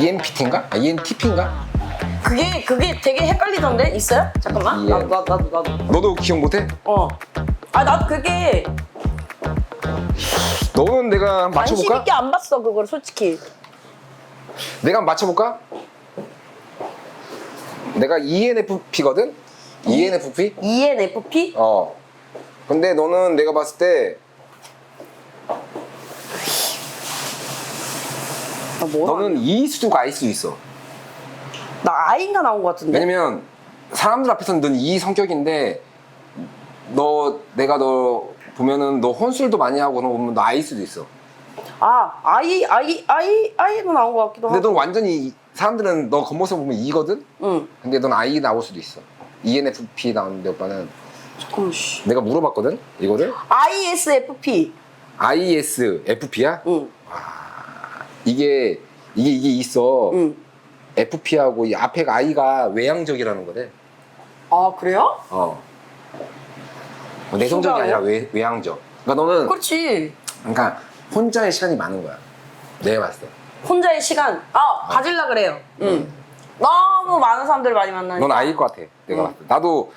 ENPT인가? 아, ENTP인가? 그게 그게 되게 헷갈리던데 있어요? 잠깐만. 예. 나도 나도 나도 나도. 너도 기억 못해? 어. 아 나도 그게 너는 내가 관심 맞춰볼까? 있게 안 봤어 그걸 솔직히. 내가 맞춰볼까? 내가 ENFP거든? ENFP? ENFP? 어. 근데 너는 내가 봤을 때 나 뭐? 너는 수도 I 수도 있어. 나 I인가 나온 것 같은데. 왜냐면 사람들 앞에서는 넌 E 성격인데 너 내가 너 보면은 너 혼술도 많이 하고 그런 거 보면 너 I 수도 있어. 아 I I I I도 나온 것 같기도 근데 하고. 넌 완전히 사람들은 너 겉모습 보면 E거든? 응. 근데 넌 I 나올 수도 있어. ENFP 나오는데 오빠는 잠깐만. 씨. 내가 물어봤거든? 이거를? ISFP. ISFP야? 응. 이게 이게 이게 있어. 응. FP하고 이 앞에 I가 외향적이라는 거래. 아 그래요? 어. 어, 내성적이. 아니라 외, 외향적. 그러니까 너는 그렇지. 그러니까 혼자의 시간이 많은 거야. 내가 봤을 때. 혼자의 시간. 아 가질라 그래요. 응. 너무 많은 사람들 많이 만나니까. 넌 I일 것 같아. 내가 응. 봤을 때. 나도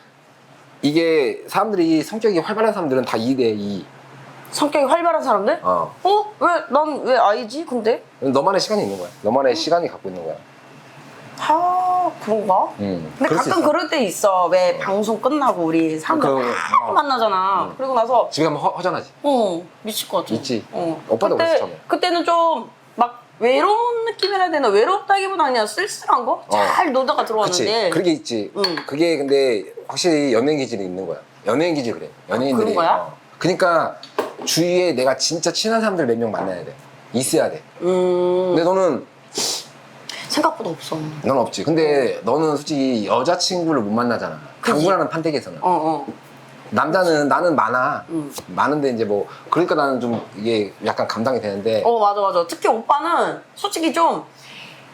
이게 사람들이 성격이 활발한 사람들은 다 2대 2. 성격이 활발한 사람들? 어. 어? 왜 난왜 I지? 근데? 너만의 시간이 있는 거야. 너만의 시간이 갖고 있는 거야. 아 그런가? 음, 근데 그럴 수 가끔 있어. 그럴 때 있어. 왜 방송 끝나고 우리 사람들 그, 막 어. 만나잖아. 음. 그리고 나서 집에 가면 허, 허전하지. 어 미칠 것 같아. 있지. 어. 오빠도 그때, 그랬어, 처음에. 그때는 좀 막 외로운 느낌이라 해야 되나? 외롭다기보다 그냥 쓸쓸한 거? 잘 놀다가 어. 그치. 들어왔는데. 그게 있지. 응. 그게 근데 확실히 연예인 기질이 있는 거야. 연예인 기질 그래. 연예인들이. 그런 거야? 어. 그러니까 주위에 내가 진짜 친한 사람들 몇 명 만나야 돼. 있어야 돼. 음 근데 너는 생각보다 없어. 넌 없지. 근데 너는 솔직히 여자친구를 못 만나잖아. 그치. 당구라는 판때기에서는. 어 어. 남자는 나는 많아. 음. 많은데 이제 뭐 그러니까 나는 좀 이게 약간 감당이 되는데 어 맞아 맞아. 특히 오빠는 솔직히 좀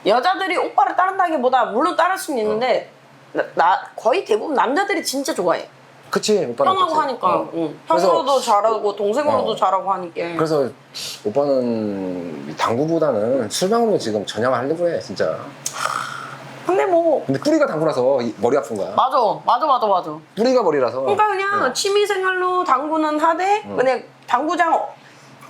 여자들이 오빠를 따른다기보다 물론 따를 수는 있는데 나, 나 거의 대부분 남자들이 진짜 좋아해. 그치 오빠는 편하고 그치. 하니까. 어. 응. 그래서- 형으로도 잘하고 동생으로도 어. 잘하고 하니까. 그래서 오빠는 당구보다는 술방으로 지금 전향을 하려고 해 진짜. 근데 뭐 근데 뿌리가 당구라서 이- 머리 아픈 거야. 맞아 맞아 맞아 맞아. 뿌리가 머리라서. 그러니까 그냥 응. 취미생활로 당구는 하되 응. 그냥 당구장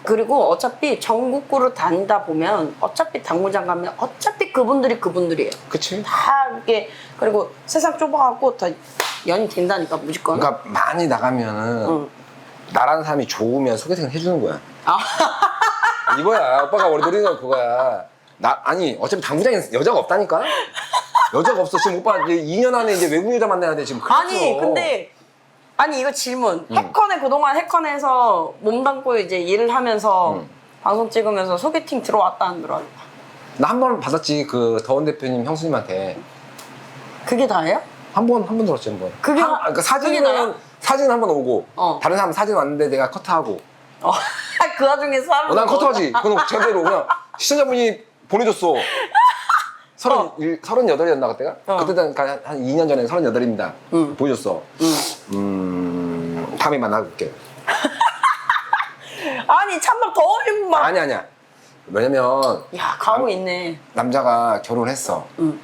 그리고 어차피 전국구를 다니다 보면 어차피 당구장 가면 어차피 그분들이 그분들이에요. 그치. 다 이렇게 그리고 세상 좁아갖고 다 연이 된다니까 무조건. 그러니까 많이 나가면은 응. 나라는 사람이 좋으면 소개팅을 해주는 거야. 아. 이거야. 오빠가 머리 노리는 건 그거야. 나 아니 어차피 당구장에 여자가 없다니까. 여자가 없어. 지금 오빠 이제 2년 안에 이제 외국 여자 만나야 돼 지금. 큰일 아니 났어. 근데 아니 이거 질문. 응. 해컨에 그동안 해컨에서 몸담고 이제 일을 하면서 응. 방송 찍으면서 소개팅 들어왔다 안 들어왔다. 나한 번 받았지 그 더원 대표님 형수님한테 그게 다예요? 한 번 한 번 들었지 한 번. 그게 한, 나- 그러니까 그게 나야? 사진은 사진 한 번 오고 어. 다른 사람 사진 왔는데 내가 커트하고. 어. 그 와중에 사람. 어, 난 커트하지. 그건 제대로 그냥 시청자분이 보내줬어. 서른 어. 일- 서른 여덟이었나 그때가? 어. 그때는 한, 한 2년 전에 서른 여덟입니다. 응. 보여줬어. 응. 음 다음에 만나볼게. 아니 참말 더 어린 막. 아니 아니야. 왜냐면 야 가오 있네. 남자가 결혼했어. 응.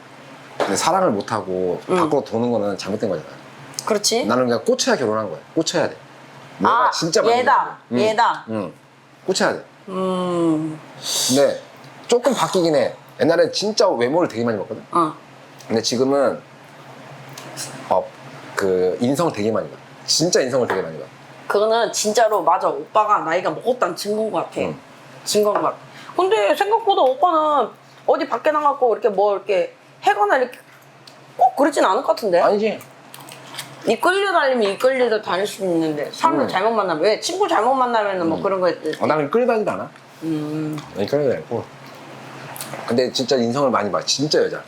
근데 사랑을 못하고 응. 밖으로 도는 거는 잘못된 거잖아. 그렇지. 나는 그냥 꽂혀야 결혼한 거야. 꽂혀야 돼. 내가 아, 진짜 맞는 얘다. 거야. 응. 얘다. 응. 꽂혀야 돼. 음. 근데 조금 바뀌긴 해. 옛날엔 진짜 외모를 되게 많이 봤거든. 어. 근데 지금은 어, 그 인성을 되게 많이 봐. 진짜 인성을 되게 많이 봐. 그거는 진짜로 맞아. 오빠가 나이가 먹었다는 증거인 것 같아. 응. 증거인 것 같아. 근데 생각보다 오빠는 어디 밖에 나가고 이렇게 뭐 이렇게 해거나 이렇게 꼭 그러진 않을 것 같은데. 아니지. 이끌려 다니면 이끌려 다닐 수 있는데 사람을 응. 잘못 만나면 왜 친구 잘못 만나면 뭐 응. 그런 거 했대. 어, 나는 끌려다니도 않아. 음. 아니, 끌려다니고. 근데 진짜 인성을 많이 봐. 진짜 여자.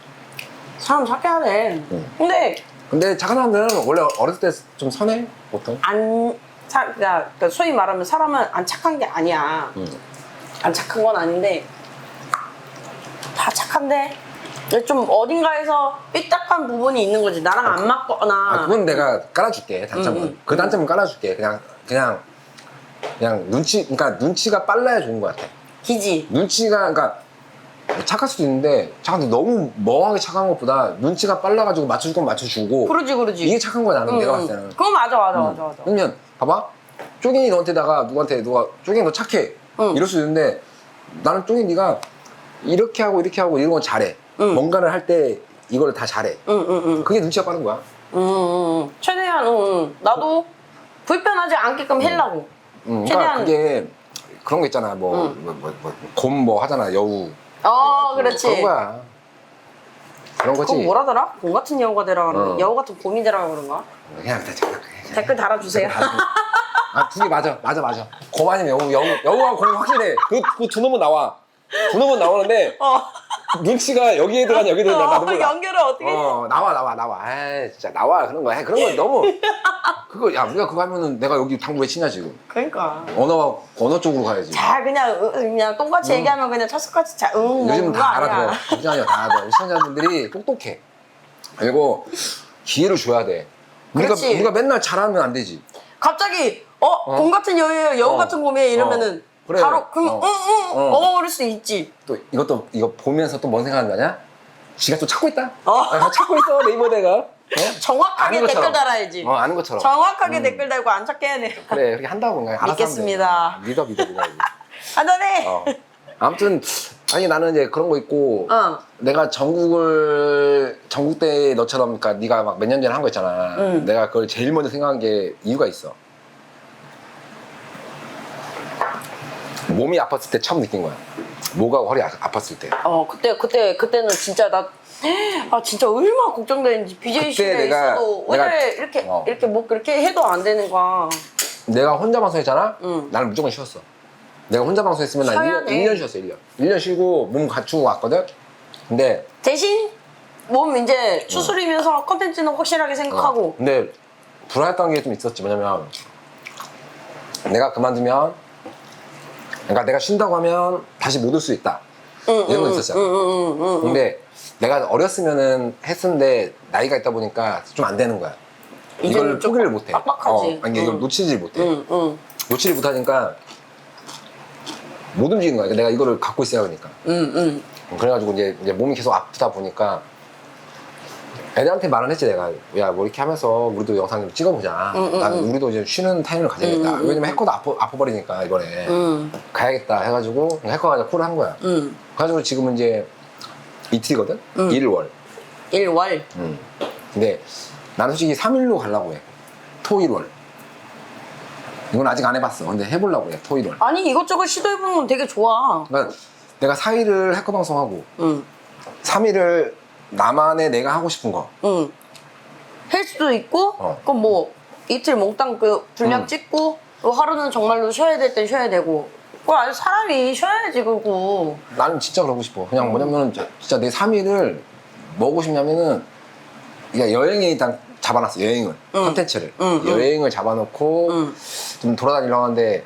사람 돼. 응. 근데 근데 착한 사람들은 원래 어렸을 때 좀 선해 보통. 안 사, 그러니까 그러니까 소위 말하면 사람은 안 착한 게 아니야. 응. 안 착한 건 아닌데 다 착한데 좀 어딘가에서 삐딱한 부분이 있는 거지. 나랑 안 맞거나. 아, 그건 내가 깔아줄게 단점은. 응, 응. 그 단점은 깔아줄게. 그냥 그냥 그냥 눈치. 그러니까 눈치가 빨라야 좋은 것 같아. 기지. 눈치가 그러니까 착할 수도 있는데 착한데 너무 멍하게 착한 것보다 눈치가 빨라가지고 맞춰줄 건 맞춰주고 그러지 그러지. 이게 착한 거야 나는 응, 내가 응. 봤을 때는 그거 맞아 맞아 응. 맞아 맞아. 그러면 봐봐 쪼gin이 너한테다가 누구한테 누가 쪼gin이 너 착해 응. 이럴 수 있는데 나는 쪼gin이 네가 이렇게 하고 이렇게 하고 이런 건 잘해 응. 뭔가를 할 때 이거를 다 잘해 응 응 응. 그게 눈치가 빠른 거야 응, 응, 응. 최대한 응, 응. 나도 불편하지 않게끔 하려고. 응, 그러니까 최대한- 그게 그런 거 있잖아 뭐 응. 뭐뭐 뭐 곰 뭐 하잖아 여우 어 그렇지. 그런 거야 그런 거지 그거 뭐라더라? 곰 같은 여우가 되라 그러는 어. 여우 같은 곰이 되라 그런가? 그냥 다 그냥 댓글 달아주세요. 아, 두 개 맞아, 맞아, 맞아. 곰 아니면 여우, 여우, 여우와 곰 확실해. 그, 그 두 놈은 나와. 두 놈은 나오는데, 어. 눈치가 여기에 들어가냐, 여기에 들어가냐, 나도 어, 몰라. 연결을 어떻게? 해? 어, 나와, 나와, 나와. 아 진짜, 나와. 그런 거 해. 그런 거 너무. 그거, 야, 우리가 그거 하면은 내가 여기 당구 왜 치냐, 지금. 그러니까. 언어가, 언어 쪽으로 가야지. 잘 그냥 으, 그냥 똥같이 얘기하면 그냥 찰떡같이 잘. 응. 요즘은 뭐다 그거 아니야. 알아들어. 마, 다 알아들어. 시청자분들이 똑똑해. 그리고 기회를 줘야 돼. 우리가, 그렇지. 우리가 맨날 잘하면 안 되지. 갑자기 어, 곰 같은 여우예요, 여우 어. 같은 곰이에요 이러면은 어. 그래. 바로 그럼 어. 응응 어. 어. 버릴 수 있지. 또 이것도 이거 보면서 또 뭔 생각하는 거냐? 지가 또 찾고 있다. 어. 아, 찾고 있어 네이버 내가. 어? 정확하게 아는 댓글 것처럼. 달아야지. 어 아는 것처럼. 정확하게 음. 댓글 달고 안 찾게 해야 돼. 그래 그렇게 한다고 그냥 알아서 믿겠습니다. 하면 돼. 믿어 믿어 믿어. 안전해. 어. 아무튼 아니 나는 이제 그런 거 있고 어. 내가 전국을 전국 때 너처럼 그러니까 네가 막 몇 년 전에 한 거 있잖아. 응. 내가 그걸 제일 먼저 생각한 게 이유가 있어. 몸이 아팠을 때 처음 느낀 거야. 목하고 허리 아, 아팠을 때. 어 그때 그때 그때는 진짜 나. 아 진짜 얼마나 걱정되는지 BJ실에 그때 내가- 있어도 내가- 왜 이렇게 어. 이렇게 뭐 그렇게 해도 안 되는 거야. 내가 혼자 방송했잖아? 응. 나는 무조건 쉬었어. 내가 혼자 방송했으면 난 쉬어야 1년, 돼. 1년 쉬었어, 1년. 1년 쉬고 몸 갖추고 왔거든? 근데, 대신 몸 이제 추스리면서 컨텐츠는 확실하게 어, 생각하고. 근데 불안했던 게 좀 있었지. 뭐냐면, 내가 그만두면, 그러니까 내가 쉰다고 하면 다시 못 올 수 있다. 응, 이런 거 응, 있었잖아. 응, 응, 응, 응, 응. 근데 내가 어렸으면은 했었는데 나이가 있다 보니까 좀 안 되는 거야. 이제는 이걸 좀 포기를 못 해. 빡빡하지. 아니, 이걸 응. 놓치질 못해. 응, 응, 놓치질 못하니까 못 움직이는 거야. 내가 이거를 갖고 있어야 하니까. 응, 응. 그래가지고 이제, 이제 몸이 계속 아프다 보니까 애들한테 말은 했지 내가 야뭐 이렇게 하면서 우리도 영상 좀 찍어보자 응, 응, 난 응. 우리도 이제 쉬는 타임을 가져야겠다 응, 응, 왜냐면 해커도 아파, 아파버리니까 이번에 응, 가야겠다 해가지고 해커가 이제 콜을 한 거야 응. 그래가지고 지금은 이제 이틀이거든? 응. 1월 일월. 음. 근데 나는 솔직히 3일로 가려고 해 토일월 이건 아직 안 해봤어 근데 해보려고 해 토일월 아니 이것저것 시도해보는 건 되게 좋아. 그러니까 내가 4일을 해커 방송하고 응, 3일을 나만의 내가 하고 싶은 거 응. 할 수도 있고, 어. 그럼 뭐 이틀 몽땅 그 분량 응. 찍고, 또 하루는 정말로 쉬어야 될 땐 쉬어야 되고. 그거 아주 사람이 쉬어야지 그거. 나는 진짜 그러고 싶어. 그냥 뭐냐면 진짜 내 3일을 뭐 하고 싶냐면은 그러니까 여행에 일단 잡아놨어 여행을 응. 컨텐츠를 응, 응. 여행을 잡아놓고 응. 좀 돌아다니려고 하는데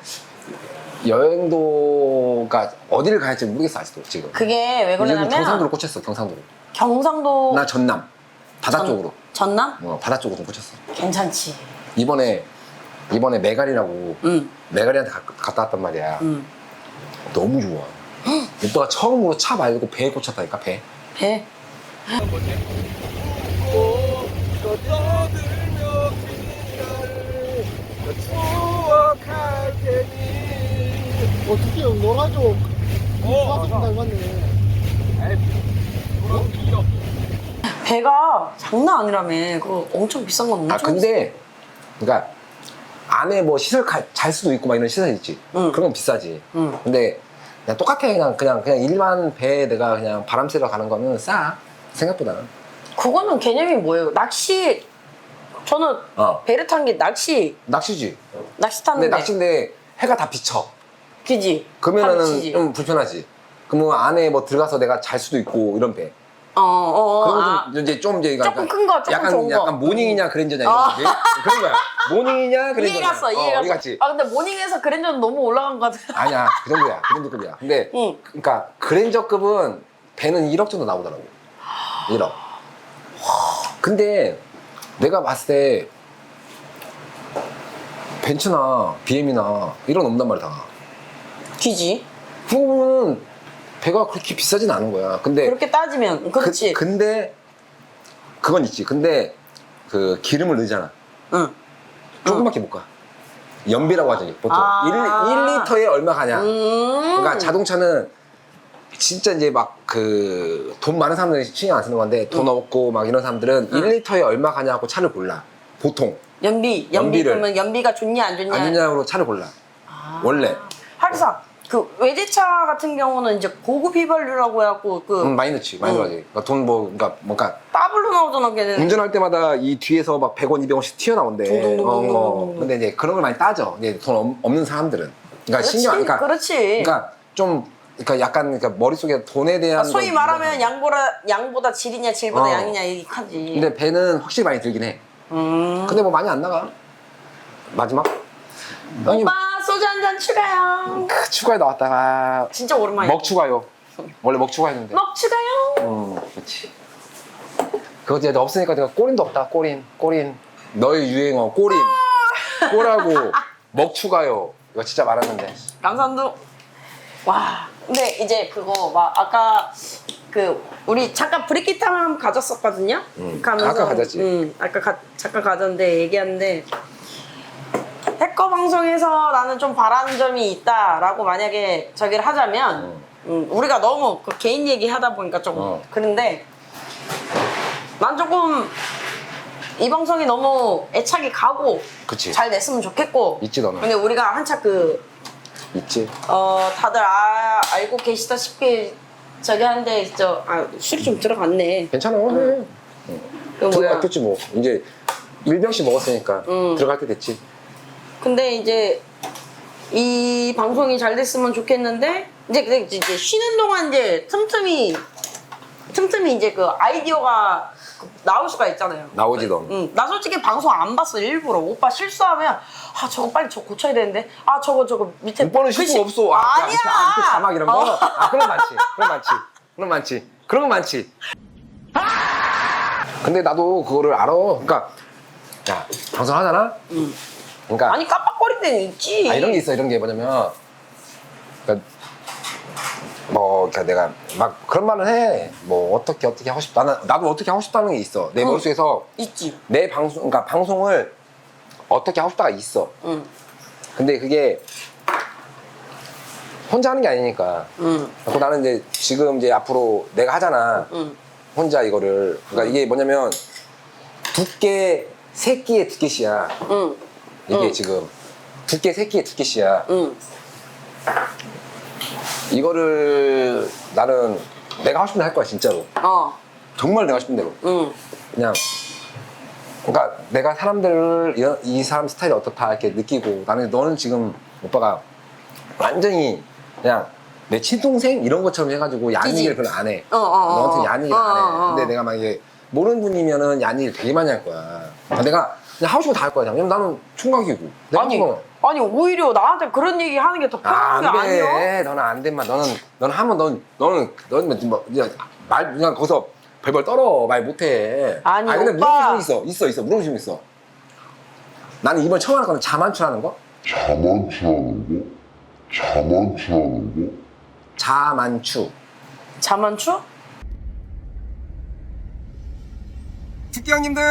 여행도가 어디를 가야 할지 모르겠어 아직도 지금. 그게 왜 그러냐면 경상도로 꽂혔어 경상도로. 경상도 나 전남 바다 전- 쪽으로. 전남 어, 바다 쪽으로 좀 꽂혔어. 괜찮지. 이번에 이번에 메갈이라고 응, 메갈이한테 가- 갔다 왔단 말이야. 응. 너무 좋아. 오빠가 처음으로 차 말고 배에 꽂혔다니까 배. 배. 어떻게 형 놀아줘. 어, 사슴 닮았네. 배가 장난 아니라며. 그거 엄청 비싼 건 엄청 아 근데 그러니까 안에 뭐 시설 가- 잘 수도 있고 막 이런 시설 있지. 응. 그런 건 비싸지. 응. 근데 그냥 똑같아 그냥 그냥 그냥 일반 배에 내가 그냥 바람 쐬러 가는 거는 싸 생각보다는. 그거는 개념이 뭐예요? 낚시 저는 어 배를 탄 게 낚시 낚시지. 낚시 근데 탔는데 낚시인데 해가 다 비쳐. 그지? 그러면은. 좀 불편하지. 그러면 안에 뭐 들어가서 내가 잘 수도 있고 이런 배. 어, 어, 어. 그런 아, 좀 이제 좀 이제 조금 큰 거, 조금 약간 좋은 거. 약간 모닝이냐 그랜저냐 이런 아. 거지. 그런 거야. 모닝이냐 그랜저냐. 이해 갔어, 이해 어, 갔어. 갔지. 아, 근데 모닝에서 그랜저는 너무 올라간 것 같아. 아니야 그 정도야 그 정도급이야 근데 응. 그러니까 그랜저급은 배는 1억 정도 나오더라고 1억 근데 내가 봤을 때 벤츠나 BM이나 이런 없단 말이야 다 귀지? 그거는 배가 그렇게 비싸진 않은 거야. 근데 그렇게 따지면 그렇지. 그, 근데 그건 있지. 근데 그 기름을 넣잖아. 응. 조금밖에 못 가. 연비라고 하지 보통 아. 1, 1리터에 얼마 가냐. 음. 그러니까 자동차는 진짜 이제 막 그 돈 많은 사람들이 신경 안 쓰는 건데 돈 없고 막 이런 사람들은 1리터에 얼마 가냐 하고 차를 골라. 보통 연비, 연비 연비를. 그러면 연비가 좋냐 안 좋냐. 안 좋냐로 차를 골라. 아. 원래 하기사 그 외제차 같은 경우는 이제 고급 휘발유라고 해갖고 그 음, 많이 넣지 많이 응. 넣어야지. 그러니까 돈 뭐 그러니까 뭔가 더블로 나오잖아 걔는. 운전할 때마다 이 뒤에서 막 100원, 200원씩 튀어나온대. 어, 어. 근데 이제 그런 걸 많이 따져. 이제 돈 없- 없는 사람들은. 그러니까 그렇지, 신경 안 그러니까, 그렇지. 그러니까 좀 그러니까 약간 그러니까 머릿속에 돈에 대한 아, 소위 건 말하면 양보라 양보다 질이냐 질보다 어. 양이냐 이하지. 근데 배는 확실히 많이 들긴 해. 음. 근데 뭐 많이 안 나가. 마지막? 형님 오빠 소주 한 잔 추가요. 크, 추가에 나왔다가 진짜 오랜만이야. 먹 추가요. 원래 먹 추가했는데. 먹 추가요. 음, 그렇지. 그거 이제 없으니까 내가 꼬린도 없다. 꼬린, 꼬린. 너의 유행어 꼬린. 꼬라고 먹 추가요. 이거 진짜 많았는데. 감사합니다. 와. 근데 이제 그거 막 아까 그 우리 잠깐 타임 가졌었거든요. 음, 가면서, 아까 가졌지. 음, 아까 가, 잠깐 가졌는데 얘기하는데 해커 방송에서 나는 좀 바라는 점이 있다라고 만약에 저기를 하자면 음. 음, 우리가 너무 그 개인 얘기 하다 보니까 조금 어. 그런데 난 조금 이 방송이 너무 애착이 가고 그치. 잘 냈으면 좋겠고 있지, 너는. 근데 우리가 한참 그 있지. 어, 다들 아, 알고 계시다시피 저기 하는데 저 아, 술이 좀 들어갔네. 괜찮아. 해. 그 뭐야? 들어갔겠지 뭐. 이제 일병씩 먹었으니까 음. 들어갈 때 됐지. 근데 이제 이 방송이 잘 됐으면 좋겠는데 이제 근데 이제 쉬는 동안 이제 틈틈이 틈틈이 이제 그 아이디어가 나올 수가 있잖아요. 나오지 너. 응, 나 솔직히 방송 안 봤어 일부러 오빠 실수하면 아 저거 빨리 저 고쳐야 되는데 아 저거 저거 밑에 오빠는 실수 글씨- 없어. 아, 아니야. 아, 밑에 자막 이런 거. 어. 아, 그런 거 많지. 그런 거 많지. 그런 거 많지. 그런 거 많지. 근데 나도 그거를 알아. 그러니까 야 방송 하잖아. 응. 그러니까 아니 깜빡거릴 때는 있지. 아, 이런 게 있어. 이런 게 뭐냐면 그러니까 뭐 그러니까 내가 막 그런 말을 해. 뭐 어떻게 어떻게 하고 싶다. 나는 나도 어떻게 하고 싶다는 게 있어. 내 응. 머릿속에서 있지. 내 방송 그러니까 방송을 어떻게 하고 싶다가 있어. 응. 근데 그게 혼자 하는 게 아니니까. 응. 그래서 나는 이제 지금 이제 앞으로 내가 하잖아. 응. 혼자 이거를. 그러니까 이게 뭐냐면 두께 세 끼에 두 개씩이야. 응. 이게 응. 지금 두께 세 끼에 두 개씩이야. 응. 이거를 나는 내가 하고 싶은 대로 할 거야 진짜로. 어. 정말 내가 싶은 대로. 응. 그냥 그러니까 내가 사람들을 이런- 이 사람 스타일이 어떻다 이렇게 느끼고 나는 너는 지금 오빠가 완전히 그냥 내 친동생 이런 것처럼 해가지고 야한 그지? 얘기를 별로 안 해. 어, 어, 어. 너한테 야한 얘기를 어, 안 해. 어, 어. 근데 내가 만약에 모르는 분이면은 야한 얘기를 되게 많이 할 거야. 그러니까 내가 그냥 하고 싶은 거다할 거야. 왜냐면 나는 총각이고. 내가 아니, 거- 아니 오히려 나한테 그런 얘기 하는 게더 아, 편한 게안 돼. 아니야? 너는 안 돼, 마. 너는, 너는 하면 넌, 너는, 너는 뭐, 그냥 말, 그냥 거기서 벌벌 떨어. 말 못해. 아니, 근데 오빠. 수 있어. 있어, 있어. 수 있어. 나는 이번 처음 하는 거는 자만추라는 거? 자만추라는 거? 자만추라는 거? 자만추. 자만추? 특기 형님들,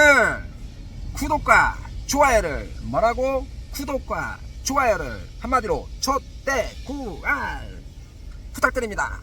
구독과 좋아요를, 뭐라고? 구독과 좋아요를 한마디로, 초대구알 부탁드립니다.